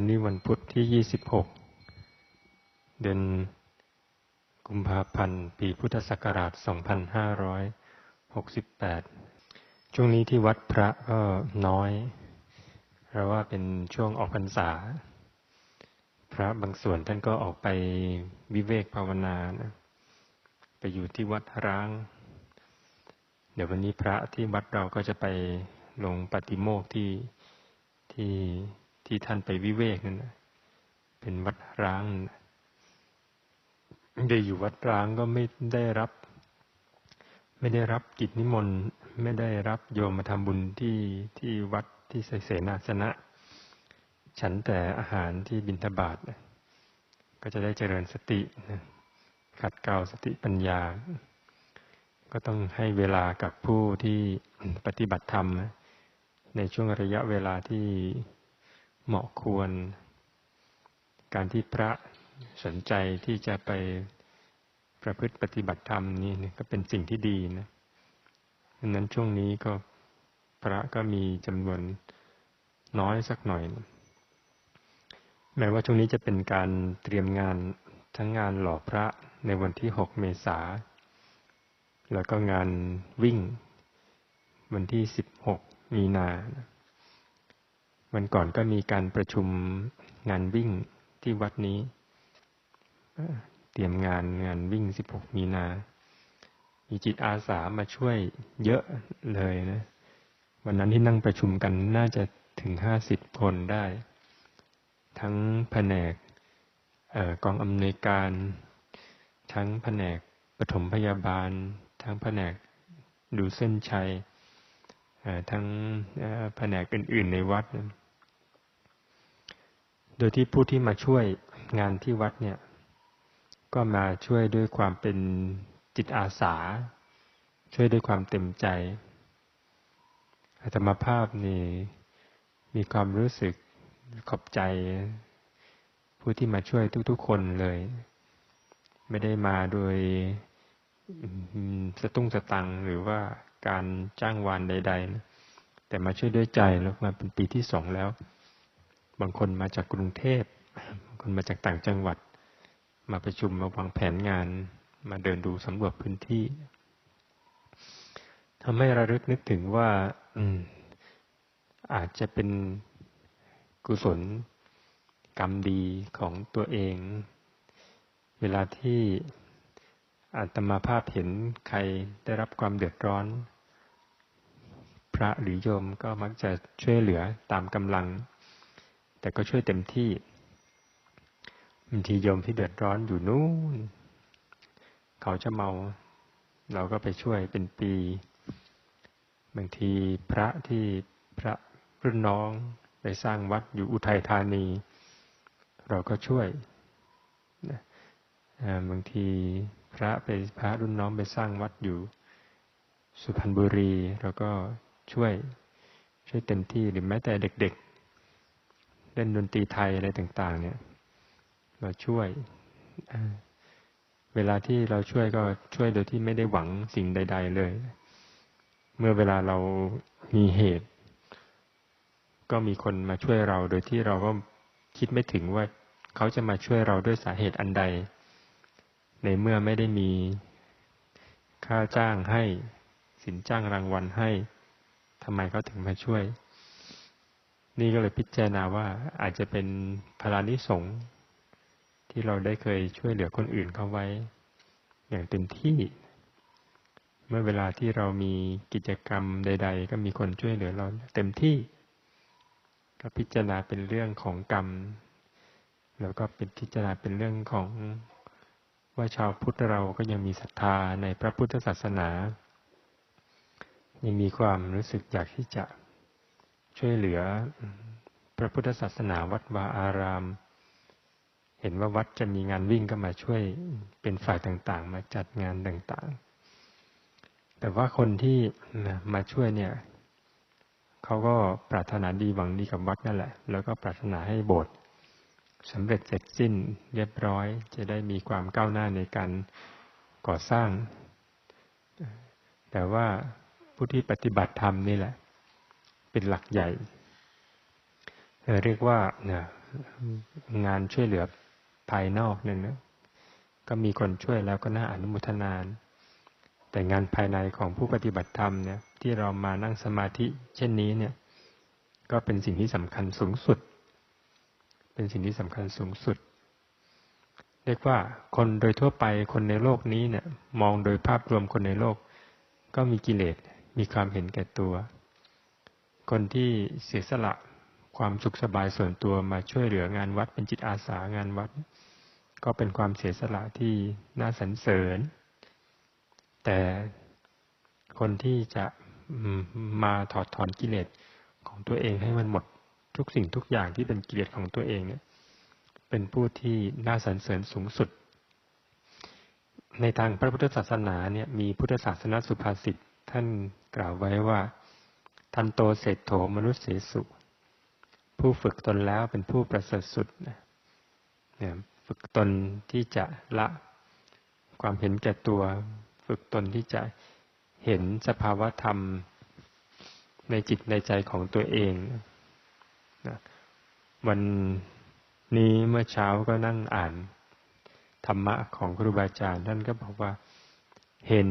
วันนี้วันพุธที่ 26 เดือนกุมภาพันธ์ปีพุทธศักราช 2568 ช่วงนี้ที่วัดพระก็น้อย เพราะว่าเป็นช่วงออกพรรษา พระบางส่วนท่านก็ออกไปวิเวกภาวนานะไปอยู่ที่วัดร้าง เดี๋ยววันนี้พระที่วัดเราก็จะไปลงปฏิโมกที่ที่ ที่ท่านไปวิเวกนั่นนะเป็นวัดร้างนะได้อยู่วัดร้างก็ไม่ได้รับ ไม่ได้รับกิจนิมนต์ไม่ได้รับโยมมาทำบุญที่ที่วัดที่เสนาสนะ ฉันแต่อาหารที่บิณฑบาตก็จะได้เจริญสตินะขัดเกลาสติปัญญา ก็ต้องให้เวลากับผู้ที่ปฏิบัติธรรม ในช่วงระยะเวลาที่ เหมาะควร การที่พระสนใจที่จะไปประพฤติปฏิบัติธรรมนี่ก็เป็นสิ่งที่ดีนะดังนั้นช่วงนี้ก็พระก็มีจำนวนน้อยสักหน่อยนะแม้ว่าช่วงนี้จะเป็นการเตรียมงานทั้งงานหล่อพระในวันที่ 6 เมษา แล้วก็งานวิ่ง วันที่ 16 มีนา วันก่อนก็มีการประชุมงานวิ่งที่วัดนี้เตรียมงานงานวิ่ง 16 มีนา มีจิตอาสามาช่วยเยอะเลยนะ วันนั้นที่นั่งประชุมกันน่าจะถึง 50 คนได้ ทั้งแผนกกองอำนวยการ ทั้งแผนกปฐมพยาบาล ทั้งแผนกดูเส้นชัยทั้งแผนกอื่นๆในวัด โดยที่ผู้ที่มาช่วยงานที่วัดเนี่ย ก็มาช่วยด้วยความเป็นจิตอาสา ช่วยด้วยความเต็มใจธรรมภาพนี่มีความรู้สึกขอบใจ ผู้ที่มาช่วยทุก ๆ คนเลย ไม่ได้มาโดยสตุ้งสตังหรือว่าการจ้างวานใดๆนะแต่มาช่วยด้วยใจแล้วมาเป็นปีที่สองแล้ว บางคนมาจากกรุงเทพบางคนมาจากต่างจังหวัด มาประชุมมาวางแผนงาน มาเดินดูสำรวจพื้นที่ทำให้ระลึกนึกถึงว่าอืมอาจจะเป็นกุศลกรรมดีของตัวเอง เวลาที่อาตมาภาพเห็นใครได้รับความเดือดร้อน พระหรือโยมก็มักจะช่วยเหลือตามกำลัง แต่ก็ช่วยเต็มที่บางทีโยมที่เดือดร้อนอยู่นู้นเขาจะเมา เราก็ไปช่วยเป็นปี บางทีพระที่พระรุ่นน้องไปสร้างวัดอยู่อุทัยธานี เราก็ช่วยบางทีพระไปพระรุ่นน้องไปสร้างวัดอยู่ สุพรรณบุรีเราก็ช่วย ช่วยเต็มที่หรือแม้แต่เด็ก ๆ เล่นดนตรีไทยอะไรต่าง ๆ เนี่ย เราช่วย เวลาที่เราช่วยก็ช่วยโดยที่ไม่ได้หวังสิ่งใด ๆ เลย เมื่อเวลาเรามีเหตุ ก็มีคนมาช่วยเราโดยที่เราก็คิดไม่ถึงว่าเขาจะมาช่วยเราด้วยสาเหตุอันใด ในเมื่อไม่ได้มีค่าจ้างให้ สินจ้างรางวัลให้ทำไมเขาถึงมาช่วย นี่ก็เลยพิจารณาว่าอาจจะเป็นพลานิสงที่เราได้เคยช่วยเหลือคนอื่นเขาไว้ อย่างเต็มที่ เมื่อเวลาที่เรามีกิจกรรมใด ๆ ก็มีคนช่วยเหลือเราเต็มที่ ก็พิจารณาเป็นเรื่องของกรรม แล้วก็เป็นพิจารณาเป็นเรื่องของว่าชาวพุทธเราก็ยังมีศรัทธาในพระพุทธศาสนา ยังมีความรู้สึกอยากที่จะ ช่วยเหลือพระพุทธศาสนาวัดวาอาราม เห็นว่าวัดจะมีงานวิ่งก็มาช่วยเป็นฝ่ายต่างๆ มาจัดงานต่างๆ แต่ว่าคนที่มาช่วยเนี่ยเขาก็ปรารถนาดีหวังดีกับวัดนั่นแหละ แล้วก็ปรารถนาให้โบสถ์สำเร็จเสร็จสิ้นเรียบร้อย จะได้มีความก้าวหน้าในการก่อสร้าง แต่ว่าผู้ที่ปฏิบัติธรรมนี่แหละ เป็นหลักใหญ่เรียกว่างานช่วยเหลือภายนอกเนี่ยนะก็มีคนช่วยแล้วก็น่าอนุโมทนาน แต่งานภายในของผู้ปฏิบัติธรรมเนี่ยที่เรามานั่งสมาธิ เช่นนี้เนี่ย ก็เป็นสิ่งที่สำคัญสูงสุด เป็นสิ่งที่สำคัญสูงสุด เรียกว่าคนโดยทั่วไปคนในโลกนี้เนี่ย มองโดยภาพรวมคนในโลก ก็มีกิเลสมีความเห็นแก่ตัว คนที่เสียสละความสุขสบายส่วนตัวมาช่วยเหลืองานวัดเป็นจิตอาสางานวัด ก็เป็นความเสียสละที่น่าสรรเสริญ แต่คนที่จะมาถอดถอนกิเลสของตัวเองให้มันหมดทุกสิ่งทุกอย่างที่เป็นกิเลสของตัวเองเนี่ย เป็นผู้ที่น่าสรรเสริญสูงสุด ในทางพระพุทธศาสนาเนี่ยมีพุทธศาสนาสุภาษิตท่านกล่าวไว้ว่า ทันโตเศรษโถมนุษย์เสสุ ผู้ฝึกตนแล้วเป็นผู้ประเสริฐสุดเนี่ยฝึกตนที่จะละความเห็นแก่ตัว ฝึกตนที่จะเห็นสภาวะธรรมในจิตในใจของตัวเองนะวันนี้เมื่อเช้าก็นั่งอ่านธรรมะของครูบาอาจารย์ท่านก็บอกว่าเห็น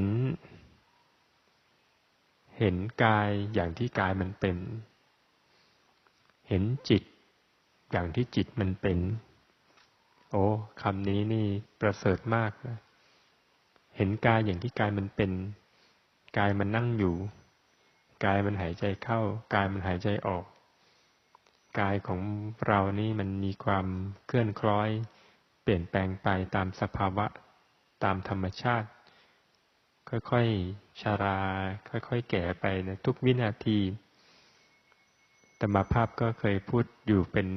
เห็นกายอย่างที่กายมันเป็น เห็นจิตอย่างที่จิตมันเป็น โอ้คำนี้นี่ประเสริฐมากนะเห็นกายอย่างที่กายมันเป็น กายมันนั่งอยู่ กายมันหายใจเข้า กายมันหายใจออก กายของเรานี่มันมีความเคลื่อนคล้อย เปลี่ยนแปลงไปตามสภาวะ ตามธรรมชาติ ค่อยๆชารา ค่อยๆแก่ไปนะทุกวินาทีธรรมภาพก็เคยพูดอยู่เป็น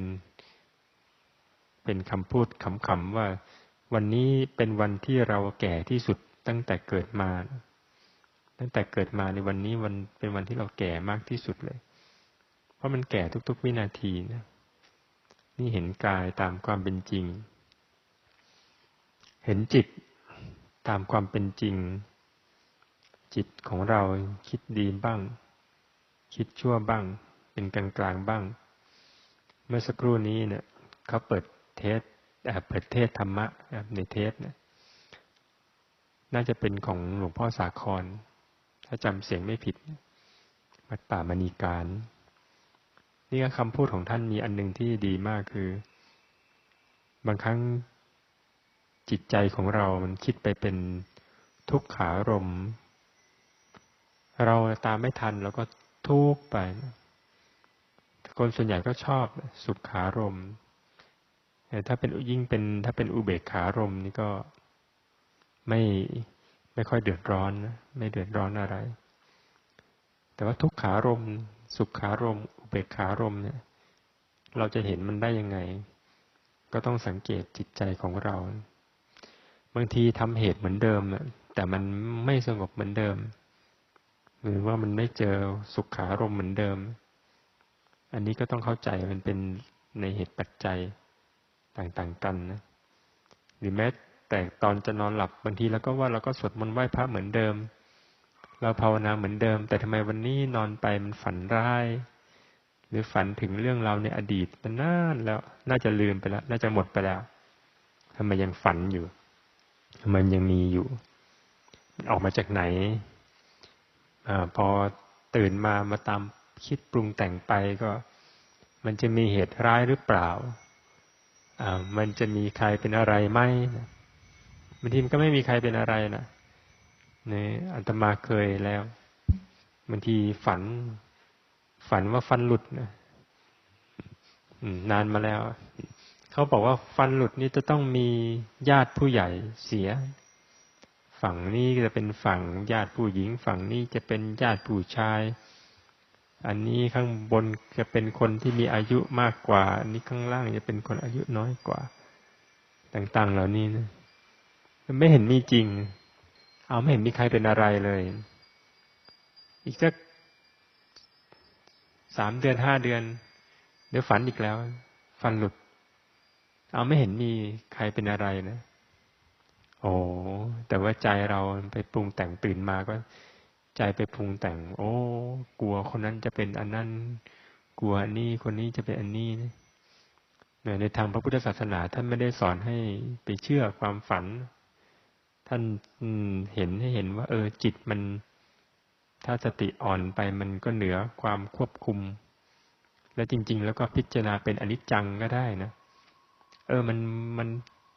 เป็นคำพูดขำๆว่า วันนี้เป็นวันที่เราแก่ที่สุดตั้งแต่เกิดมา ตั้งแต่เกิดมาในวันนี้วันเป็นวันที่เราแก่มากที่สุดเลย เพราะมันแก่ทุก ๆ วินาทีนะนี่เห็นกายตามความเป็นจริง เห็นจิตตามความเป็นจริง จิตของเราคิดดีบ้าง คิดชั่วบ้าง เป็นกลางกลางบ้าง เมื่อสักครู่นี้เนี่ยเขาเปิดเทสเปิดเทศธรรมะในเทสเนี่ยน่าจะเป็นของหลวงพ่อสาคร ถ้าจำเสียงไม่ผิดวัดป่ามณีการ นี่ก็คำพูดของท่านมีอันหนึ่งที่ดีมากคือ บางครั้งจิตใจของเรามันคิดไปเป็นทุกขารม เราตามไม่ทันแล้วก็ทุกไป คนส่วนใหญ่ก็ชอบสุขขารมแต่ถ้าเป็นยิ่งเป็นถ้าเป็นอุเบกขารมนี่ก็ไม่ไม่ค่อยเดือดร้อนนะไม่เดือดร้อนอะไร แต่ว่าทุกขารม สุขขารม อุเบกขารมเนี่ย เราจะเห็นมันได้ยังไง ก็ต้องสังเกตจิตใจของเรา บางทีทำเหตุเหมือนเดิมแต่มันไม่สงบเหมือนเดิม หรือว่ามันไม่เจอสุขขารมเหมือนเดิม อันนี้ก็ต้องเข้าใจมันเป็นในเหตุปัจจัยต่างๆกันนะ หรือแม้แต่ตอนจะนอนหลับบางทีเราก็ว่าเราก็สวดมนต์ไหว้พระเหมือนเดิม เราภาวนาเหมือนเดิม แต่ทำไมวันนี้นอนไปมันฝันร้าย หรือฝันถึงเรื่องเราในอดีตมันนานแล้วน่าจะลืมไปแล้ว น่าจะหมดไปแล้วทำไมยังฝันอยู่ทำไมยังมีอยู่ มันออกมาจากไหน อพอตื่นมามาตามคิดปรุงแต่งไปก็ มันจะมีเหตุร้ายหรือเปล่าอ่ามันจะมีใครเป็นอะไรไหมบางทีมันก็ไม่มีใครเป็นอะไรนะเนี่ยอัตมาเคยแล้วบางทีฝัน ฝันว่าฟันหลุดนะนานมาแล้ว เขาบอกว่าฟันหลุดนี่จะต้องมีญาติผู้ใหญ่เสีย ฝั่งนี้จะเป็นฝั่งญาติผู้หญิง ฝั่งนี้จะเป็นญาติผู้ชาย อันนี้ข้างบนจะเป็นคนที่มีอายุมากกว่า อันนี้ข้างล่างจะเป็นคนอายุน้อยกว่า ต่าง ๆ เหล่านี้นะไม่เห็นมีจริง เอาไม่เห็นมีใครเป็นอะไรเลย อีกสักสามเดือนห้าเดือน เดี๋ยวฝันอีกแล้วฟันหลุด เอาไม่เห็นมีใครเป็นอะไรนะ โอ้แต่ว่าใจเราไปปรุงแต่งตื่นมาก็ ใจไปปรุงแต่ง โอ้ กลัวคนนั้นจะเป็นอันนั้น กลัวอันนี้คนนี้จะเป็นอันนี้เนะในทางพระพุทธศาสนาท่านไม่ได้สอนให้ไปเชื่อความฝัน ท่านเห็นให้เห็นว่า เออจิตมัน ถ้าสติอ่อนไปมันก็เหนือความควบคุม และจริง ๆ แล้วก็พิจารณาเป็นอนิจจังก็ได้นะ เออมันมัน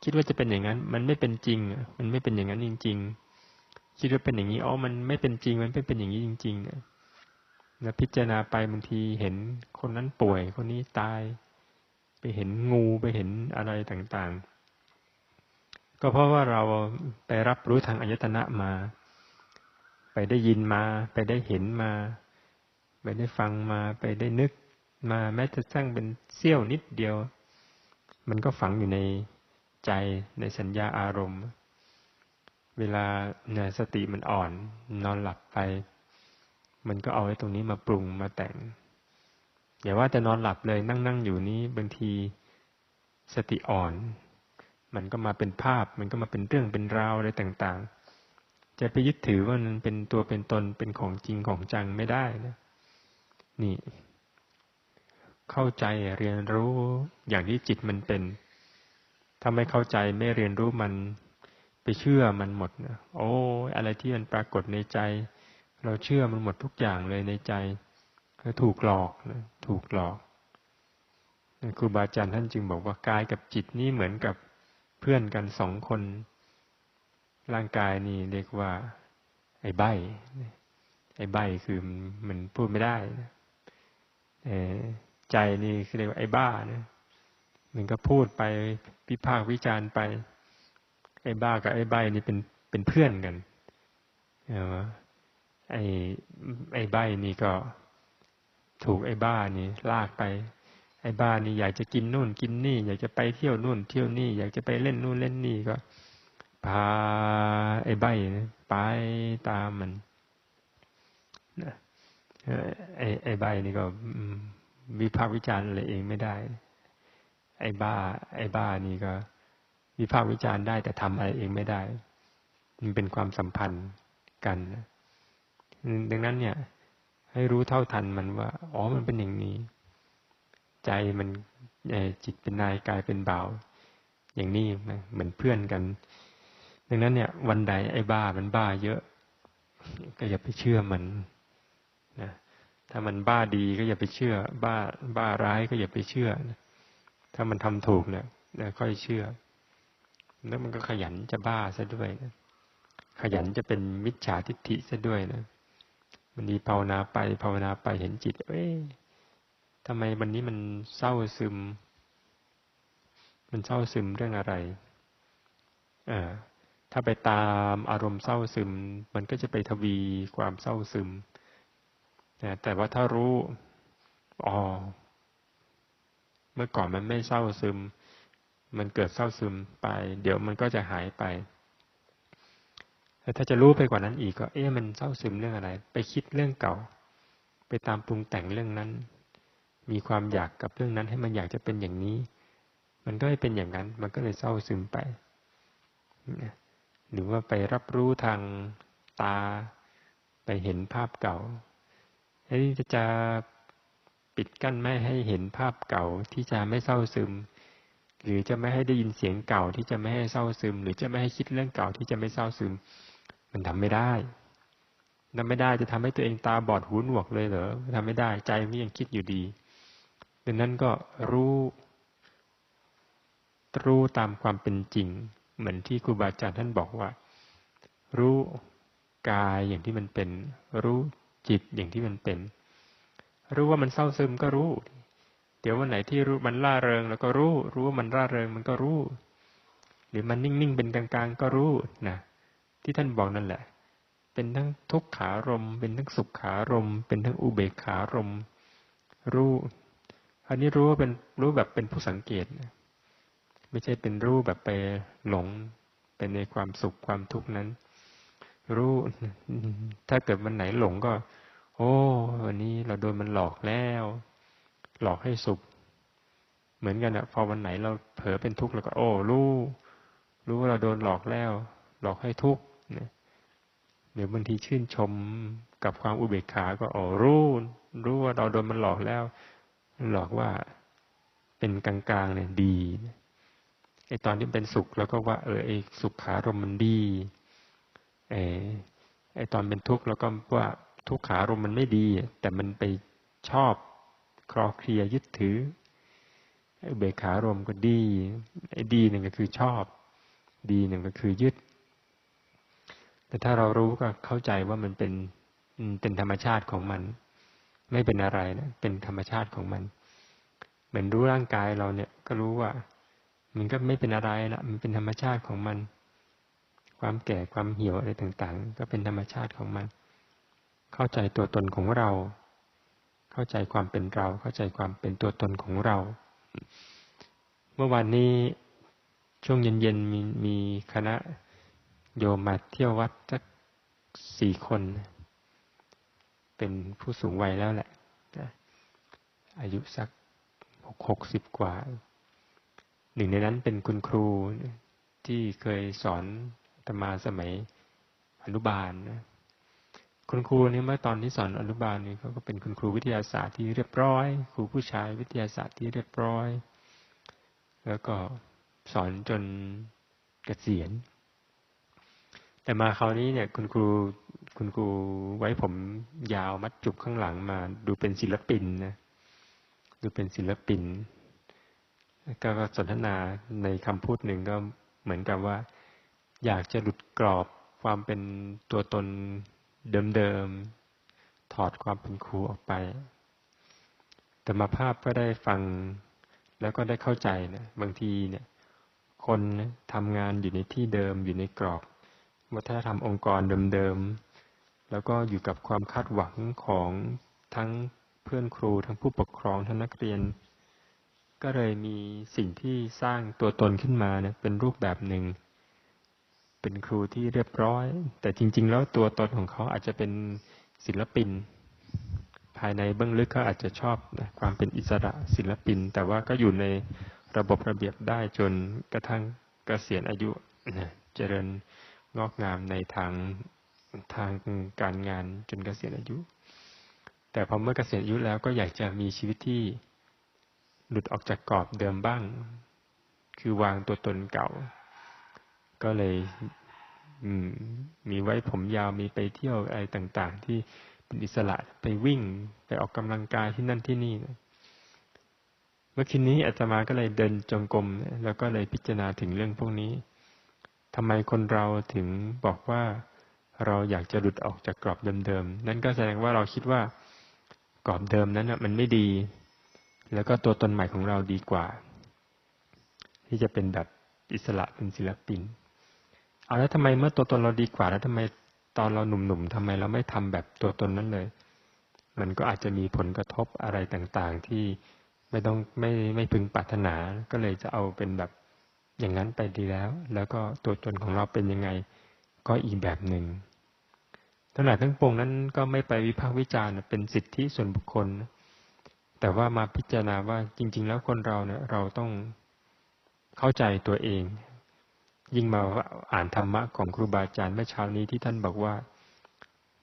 คิดว่าจะเป็นอย่างนั้น มันไม่เป็นจริงมันไม่เป็นอย่างนั้นจริง ๆ คิดว่าเป็นอย่างนี้อ๋อมันไม่เป็นจริง มันไม่เป็นอย่างนี้จริงๆนะแล้วพิจารณาไปบางทีเห็นคนนั้นป่วย คนนี้ตาย ไปเห็นงูไปเห็นอะไรต่างๆ ก็เพราะว่าเราไปรับรู้ทางอายตนะมา ไปได้ยินมา ไปได้เห็นมา ไปได้ฟังมา ไปได้นึกมาแม้จะสร้างเป็นเสี้ยวนิดเดียว มันก็ฝังอยู่ใน ใจในสัญญาอารมณ์ เวลาเนี่ยสติมันอ่อน นอนหลับไป มันก็เอาไอ้ตรงนี้มาปรุงมาแต่งอย่าว่าแต่นอนหลับเลยนั่งนั่งอยู่นี้บางทีสติอ่อน มันก็มาเป็นภาพ มันก็มาเป็นเรื่องเป็นราวอะไรต่าง ๆ จะไปยึดถือว่ามันเป็นตัวเป็นตนเป็นของจริงของจังไม่ได้นะนี่ เข้าใจเรียนรู้อย่างที่จิตมันเป็น ถ้าไม่เข้าใจไม่เรียนรู้มันไปเชื่อมันหมดนะโอ้อะไรที่มันปรากฏในใจ เราเชื่อมันหมดทุกอย่างเลยในใจก็ถูกหลอกนะถูกหลอกครูบาอาจารย์ท่านจึงบอกว่ากายกับจิตนี่เหมือนกับเพื่อนกันสองคน ร่างกายนี่เรียกว่า ไอ้ใบไอ้ใบคือมันพูดไม่ได้นะใจนี่เรียกว่าไอ้บ้านะ มันก็พูดไปพิพากวิจารณ์ไป ไอ้บ้ากับไอ้ใบนี่เป็นเป็นเพื่อนกันไอ้ไอ้ใบนี่ก็ถูกไอ้บ้านี่ลากไป ไอ้บ้านี่อยากจะกินนู่นกินนี่ อยากจะไปเที่ยวนู่น เที่ยวนี่ อยากจะไปเล่นนู่นเล่นนี่ก็พาไอ้ใบไปตามมันไอ้ไอ้ใบนี่ก็วิพากษ์วิจารณ์อะไรเองไม่ได้ อ้บ้า ไอ้บ้านี่ก็วิพากษ์วิจารณ์ได้แต่ทำอะไรเองไม่ได้ มันเป็นความสัมพันธ์กันดังนั้นเนี่ย ให้รู้เท่าทันมันว่า อ๋อมันเป็นอย่างนี้ ใจมันจิตเป็นนายกายเป็นเบาอย่างนี้เหมือนเพื่อนกัน ดังนั้นเนี่ย วันใดไอ้บ้ามันบ้าเยอะ ก็อย่าไปเชื่อมันนะถ้ามันบ้าดีก็อย่าไปเชื่อ บ้าบ้าร้ายก็อย่าไปเชื่อนะ ถ้ามันทำถูกเนี่ยค่อยเชื่อ แล้วมันก็ขยันจะบ้าซะด้วยนะขยันจะเป็นมิจฉาทิฏฐิซะด้วยนะมันดีภาวนาไปภาวนาไปเห็นจิต เอ้ยทำไมวันนี้มันเศร้าซึม มันเศร้าซึมเรื่องอะไรอ่าถ้าไปตามอารมณ์เศร้าซึม มันก็จะไปทวีความเศร้าซึม แต่ว่าถ้ารู้ อ๋อ เมื่อก่อนมันไม่เศร้าซึม มันเกิดเศร้าซึมไป เดี๋ยวมันก็จะหายไปแต่ถ้าจะรู้ไปกว่านั้นอีกก็ เอ๊ะมันเศร้าซึมเรื่องอะไร ไปคิดเรื่องเก่า ไปตามปรุงแต่งเรื่องนั้น มีความอยากกับเรื่องนั้นให้มันอยากจะเป็นอย่างนี้ มันก็ไม่เป็นอย่างนั้น มันก็เลยเศร้าซึมไป หรือว่าไปรับรู้ทางตา ไปเห็นภาพเก่าไอ้จะ ปิดกั้นไม่ให้เห็นภาพเก่าที่จะไม่เศร้าซึม หรือจะไม่ให้ได้ยินเสียงเก่าที่จะไม่ให้เศร้าซึม หรือจะไม่ให้คิดเรื่องเก่าที่จะไม่เศร้าซึม มันทำไม่ได้ทำไม่ได้จะทำให้ตัวเองตาบอดหูหนวกเลยเหรอทำไม่ได้ใจมันยังคิดอยู่ดีดังนั้นก็รู้รู้ตามความเป็นจริง เหมือนที่ครูบาอาจารย์ท่านบอกว่า รู้กายอย่างที่มันเป็น รู้จิตอย่างที่มันเป็น รู้ว่ามันเศร้าซึมก็รู้ เดี๋ยววันไหนที่รู้มันล่าเริงแล้วก็รู้ รู้ว่ามันร่าเริงมันก็รู้ หรือมันนิ่งๆเป็นกลางๆก็รู้นะที่ท่านบอกนั่นแหละ เป็นทั้งทุกขารม เป็นทั้งสุขขารม เป็นทั้งอุเบกขารม รู้ อันนี้รู้ว่าเป็นรู้แบบเป็นผู้สังเกตนะไม่ใช่เป็นรู้แบบไปหลงเป็นในความสุขความทุกข์นั้น รู้ ถ้าเกิดวันไหนหลงก็ โอ้วันนี้เราโดนมันหลอกแล้ว หลอกให้สุข เหมือนกันอะพอวันไหนเราเผลอเป็นทุกข์แล้วก็ โอ้รู้รู้ว่าเราโดนหลอกแล้ว หลอกให้ทุกข์เนี่ยเดี๋ยวบางทีชื่นชมกับความอุเบกขาก็โอ้รู้รู้ว่าเราโดนมันหลอกแล้ว หลอกว่าเป็นกลางๆเนี่ยดีไอตอนที่เป็นสุขแล้วก็ว่า เออไอสุขขารมมันดีไอไอตอนเป็นทุกข์แล้วก็ว่า ทุกขารมมันไม่ดี แต่มันไปชอบคลอเคลียยึดถือไอเบขารมก็ดีดีหนึ่งก็คือชอบ ดีหนึ่งก็คือยึด แต่ถ้าเรารู้ก็เข้าใจว่ามันเป็นเป็นธรรมชาติของมัน ไม่เป็นอะไรนะเป็นธรรมชาติของมัน เหมือนรู้ร่างกายเราเนี่ยก็รู้ว่า มันก็ไม่เป็นอะไรละมันเป็นธรรมชาติของมัน ความแก่ความเหี่ยวอะไรต่างๆ ก็เป็นธรรมชาติของมัน เข้าใจตัวตนของเรา เข้าใจความเป็นเรา เข้าใจความเป็นตัวตนของเรา เมื่อวานนี้ช่วงเย็นๆมีมีคณะโยมมาเที่ยววัดสักสี่คน เป็นผู้สูงวัยแล้วแหละ อายุสักหกหกสิบกว่า หนึ่งในนั้นเป็นคุณครูที่เคยสอนธรรมาสมัยอนุบาลนะ คุณครูนี่เมื่อตอนที่สอนอนุบาลนี่เขาก็เป็นคุณครูวิทยาศาสตร์ที่เรียบร้อย ครูผู้ชายวิทยาศาสตร์ที่เรียบร้อย แล้วก็สอนจนเกษียณ แต่มาคราวนี้เนี่ย คุณครูคุณครูไว้ผมยาวมัดจุกข้างหลังมา ดูเป็นศิลปินนะดูเป็นศิลปินก็สนทนาในคำพูดหนึ่งก็เหมือนกับว่า อยากจะหลุดกรอบความเป็นตัวตน เดิมๆ ถอดความเป็นครูออกไปแต่มาภาพก็ได้ฟังแล้วก็ได้เข้าใจนะบางทีเนี่ย คนทำงานอยู่ในที่เดิม อยู่ในกรอบวัฒนธรรมองค์กรเดิมๆ แล้วก็อยู่กับความคาดหวังของทั้งเพื่อนครูทั้งผู้ปกครองทั้งนักเรียน ก็เลยมีสิ่งที่สร้างตัวตนขึ้นมาเนี่ยเป็นรูปแบบหนึ่ง เป็นครูที่เรียบร้อย แต่จริง ๆ แล้วตัวตนของเขาอาจจะเป็นศิลปิน ภายในเบื้องลึกเขาอาจจะชอบนะความเป็นอิสระศิลปิน แต่ว่าก็อยู่ในระบบระเบียบได้จนกระทั่งกเกษียณอายุนะเจริญงอกงามในทางทางการงานจนกเกษียณอายุ แต่พอเมื่อเกษียณอายุแล้วก็อยากจะมีชีวิตที่หลุดออกจากกรอบเดิมบ้าง คือวางตัวตนเก่า ก็เลยมีไว้ผมยาวมีไปเที่ยวอะไรต่าง ๆ ที่เป็นอิสระไปวิ่งไปออกกำลังกายที่นั่นที่นี่เมื่อคืนนี้อาตมาก็เลยเดินจงกรมแล้วก็เลยพิจารณาถึงเรื่องพวกนี้ทำไมคนเราถึงบอกว่าเราอยากจะหลุดออกจากกรอบเดิมๆนั่นก็แสดงว่าเราคิดว่ากรอบเดิมนั้นมันไม่ดี แล้วก็ตัวตนใหม่ของเราดีกว่า ที่จะเป็นแบบอิสระเป็นศิลปิน เอาแล้วทำไมเมื่อตัวตนเราดีกว่า แล้วทำไมตอนเราหนุ่มๆทำไมเราไม่ทำแบบตัวตนนั้นเลย มันก็อาจจะมีผลกระทบอะไรต่างๆ ที่ไม่ต้องไม่ไม่พึงปรารถนา ก็เลยจะเอาเป็นแบบอย่างนั้นไปดีแล้ว แล้วก็ตัวตนของเราเป็นยังไง ก็อีกแบบหนึ่งทั้งหลายทั้งปวงนั้นก็ไม่ไปวิพากษ์วิจารณ์เป็นสิทธิส่วนบุคคล แต่ว่ามาพิจารณาว่าจริง ๆ แล้วคนเราเนี่ยเราต้องเข้าใจตัวเอง ยิ่งมาอ่านธรรมะของครูบาอาจารย์เมื่อเช้านี้ที่ท่านบอกว่า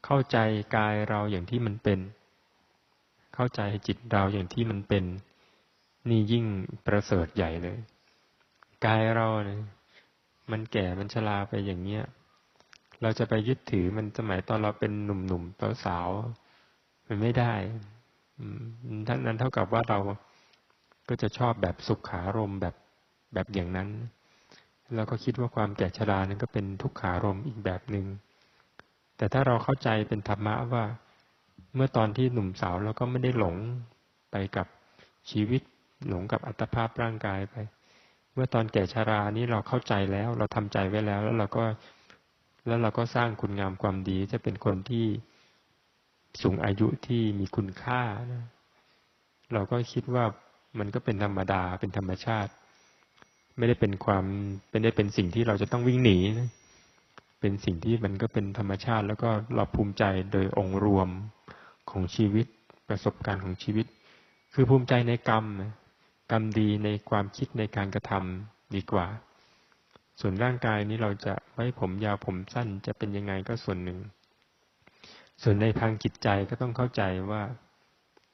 เข้าใจกายเราอย่างที่มันเป็น เข้าใจจิตเราอย่างที่มันเป็น นี่ยิ่งประเสริฐใหญ่เลย กายเราเนี่ยมันแก่มันชราไปอย่างเงี้ย เราจะไปยึดถือมันสมัยตอนเราเป็นหนุ่มๆสาวๆมันไม่ได้ท่านนั้นเท่ากับว่าเราก็จะชอบแบบสุขขารมแบบแบบอย่างนั้น เราก็คิดว่าความแก่ชรานั้นก็เป็นทุกขารมอีกแบบหนึง่งแต่ถ้าเราเข้าใจเป็นธรรมะว่า เมื่อตอนที่หนุ่มสาวเราก็ไม่ได้หลงไปกับชีวิตหลงกับอัตภาพร่างกายไป เมื่อตอนแก่ชารานี้เราเข้าใจแล้ว เราทำใจไว้แล้ว แล้วเราก็แล้วเราก็สร้างคุณงามความดีจะเป็นคนที่สูงอายุที่มีคุณค่านะเราก็คิดว่ามันก็เป็นธรรมดาเป็นธรรมชาติ ไม่ได้เป็นความเป็นได้เป็นสิ่งที่เราจะต้องวิ่งหนี เป็นสิ่งที่มันก็เป็นธรรมชาติ แล้วก็เราภูมิใจโดยองค์รวมของชีวิตประสบการณ์ของชีวิต คือภูมิใจในกรรม กรรมดีในความคิดในการกระทำดีกว่า ส่วนร่างกายนี้เราจะไว้ผมยาวผมสั้นจะเป็นยังไงก็ส่วนหนึ่ง ส่วนในทางจิตใจก็ต้องเข้าใจว่า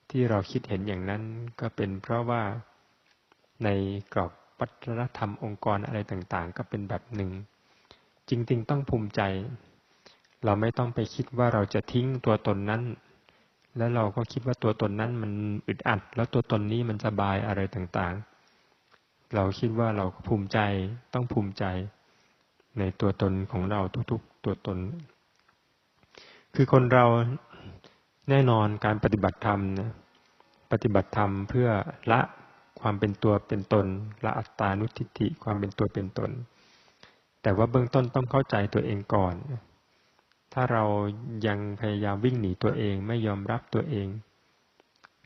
ที่เราคิดเห็นอย่างนั้นก็เป็นเพราะว่าในกรอบ วัฒนธรรมองค์กรอะไรต่างๆ ก็เป็นแบบหนึ่ง จริง ๆ ต้องภูมิใจ เราไม่ต้องไปคิดว่าเราจะทิ้งตัวตนนั้น แล้วเราก็คิดว่าตัวตนนั้นมันอึดอัด แล้วตัวตนนี้มันสบายอะไรต่างๆ เราคิดว่าเราภูมิใจต้องภูมิใจ ในตัวตนของเราทุกๆ ตัวตน คือคนเราแน่นอนการปฏิบัติธรรมนะปฏิบัติธรรมเพื่อละ ความเป็นตัวเป็นตนละอัตตานุทิฏฐิความเป็นตัวเป็นตน แต่ว่าเบื้องต้นต้องเข้าใจตัวเองก่อน ถ้าเรายังพยายามวิ่งหนีตัวเองไม่ยอมรับตัวเอง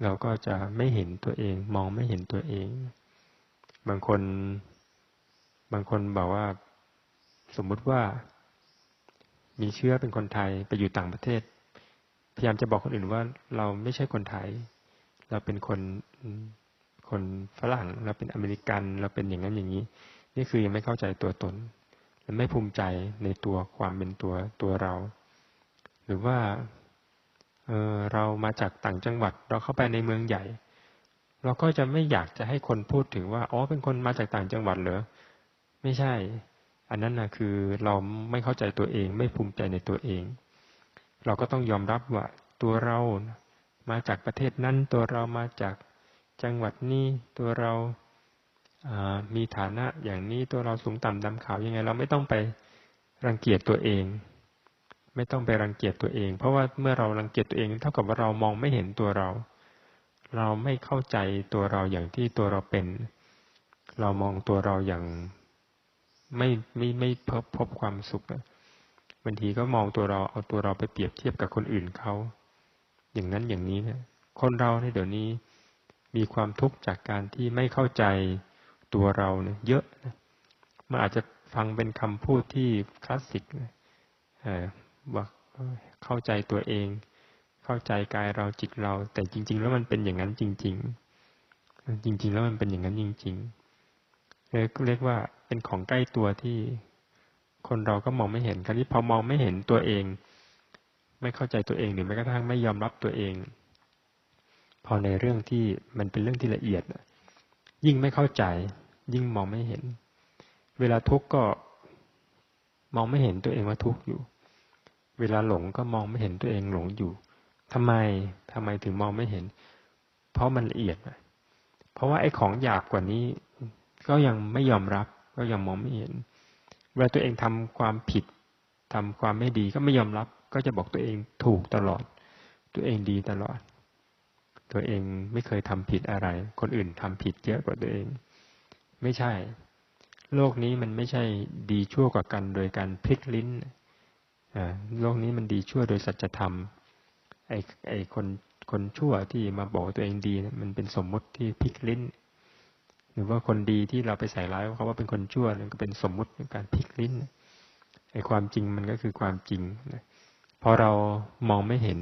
เราก็จะไม่เห็นตัวเอง มองไม่เห็นตัวเอง บางคน บางคนบอกว่า สมมุติว่า มีเชื้อเป็นคนไทยไปอยู่ต่างประเทศ พยายามจะบอกคนอื่นว่าเราไม่ใช่คนไทย เราเป็นคน คนฝรั่งเราเป็นอเมริกันเราเป็นอย่างนั้นอย่างนี้ นี่คือยังไม่เข้าใจตัวตนและไม่ภูมิใจในตัวความเป็นตัวตัวเรา หรือว่าเออเรามาจากต่างจังหวัด เราเข้าไปในเมืองใหญ่ เราก็จะไม่อยากจะให้คนพูดถึงว่าอ๋อเป็นคนมาจากต่างจังหวัดเหรอไม่ใช่ อันนั้นนะคือเราไม่เข้าใจตัวเอง ไม่ภูมิใจในตัวเอง เราก็ต้องยอมรับว่าตัวเรามาจากประเทศนั้นตัวเรามาจาก จังหวัดนี้ตัวเรามีฐานะอย่างนี้ตัวเราสูงต่ำดำขาวยังไง เราไม่ต้องไปรังเกียจตัวเอง ไม่ต้องไปรังเกียจตัวเอง เพราะว่าเมื่อเรารังเกียจตัวเอง เท่ากับว่าเรามองไม่เห็นตัวเรา เราไม่เข้าใจตัวเราอย่างที่ตัวเราเป็น เรามองตัวเราอย่างไม่ไม่ไม่พบพบความสุขบางทีก็มองตัวเราเอาตัวเราไปเปรียบเทียบกับคนอื่นเขาอย่างนั้นอย่างนี้เนี่ยคนเราในเดี๋ยวนี้ มีความทุกข์จากการที่ไม่เข้าใจตัวเราเนี่ยเยอะนะมันอาจจะฟังเป็นคำพูดที่คลาสสิกว่าเข้าใจตัวเอง เข้าใจกายเราจิตเรา แต่จริง ๆ แล้วมันเป็นอย่างนั้นจริง ๆ จริง ๆ แล้วมันเป็นอย่างนั้นจริงๆเรียกว่าเป็นของใกล้ตัวที่คนเราก็มองไม่เห็นคราวนี้พอมองไม่เห็นตัวเอง ไม่เข้าใจตัวเองหรือแม้กระทั่งไม่ยอมรับตัวเอง พอในเรื่องที่มันเป็นเรื่องที่ละเอียดยิ่งไม่เข้าใจ ยิ่งมองไม่เห็น เวลาทุกข์ก็มองไม่เห็นตัวเองว่าทุกข์อยู่ เวลาหลงก็มองไม่เห็นตัวเองหลงอยู่ทำไมทำไมถึงมองไม่เห็น เพราะมันละเอียดเพราะว่าไอ้ของหยาบกว่านี้ ก็ยังไม่ยอมรับ ก็ยังมองไม่เห็น เวลาตัวเองทำความผิดทำความไม่ดีก็ไม่ยอมรับ ก็จะบอกตัวเองถูกตลอด ตัวเองดีตลอด ตัวเองไม่เคยทำผิดอะไร คนอื่นทำผิดเยอะกว่าตัวเอง ไม่ใช่ โลกนี้มันไม่ใช่ดีชั่วกว่ากัน โดยการพลิกลิ้นโลกนี้มันดีชั่วโดยสัจธรรมไอ้ไอ้คนคนชั่วที่มาบอกตัวเองดีมันเป็นสมมติที่พลิกลิ้น หรือว่าคนดีที่เราไปใส่ร้ายเขาว่าเป็นคนชั่วนั่นก็เป็นสมมุติการพลิกลิ้นไอ้ความจริงมันก็คือความจริงพอเรามองไม่เห็น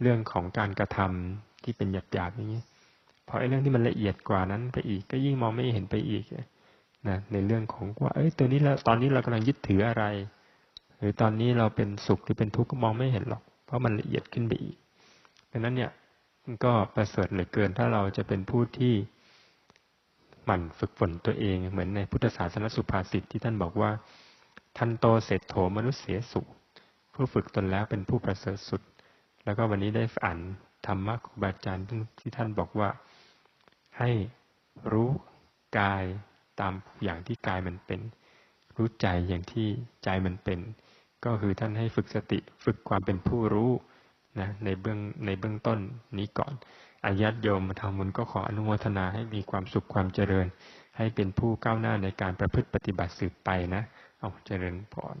เรื่องของการกระทำ ที่เป็นหยาบๆอย่างนี้พอไอ้เรื่องที่มันละเอียดกว่านั้นไปอีก ก็ยิ่งมองไม่เห็นไปอีกนะในเรื่องของว่า เอ้ยตัวนี้เราตอนนี้เรากำลังยึดถืออะไร หรือตอนนี้เราเป็นสุขหรือเป็นทุกข์ก็มองไม่เห็นหรอก เพราะมันละเอียดขึ้นไปอีกดังนั้นเนี่ยก็ประเสริฐเหลือเกินถ้าเราจะเป็นผู้ที่หมั่นฝึกฝนตัวเอง เหมือนในพุทธศาสนสุภาษิตที่ท่านบอกว่า ทันโตเศรษโถมนุษย์เสียสุผู้ฝึกตนแล้วเป็นผู้ประเสริฐสุด แล้วก็วันนี้ได้อ่าน ธรรมะครูบาอาจารย์ที่ท่านบอกว่า ให้รู้กายตามอย่างที่กายมันเป็น รู้ใจอย่างที่ใจมันเป็น ก็คือท่านให้ฝึกสติฝึกความเป็นผู้รู้นะในเบื้องในเบื้องต้นนี้ก่อนอายัดโยมทำบุญก็ขออนุโมทนาให้มีความสุขความเจริญ ให้เป็นผู้ก้าวหน้าในการประพฤติปฏิบัติสืบไปนะ เอาเจริญพร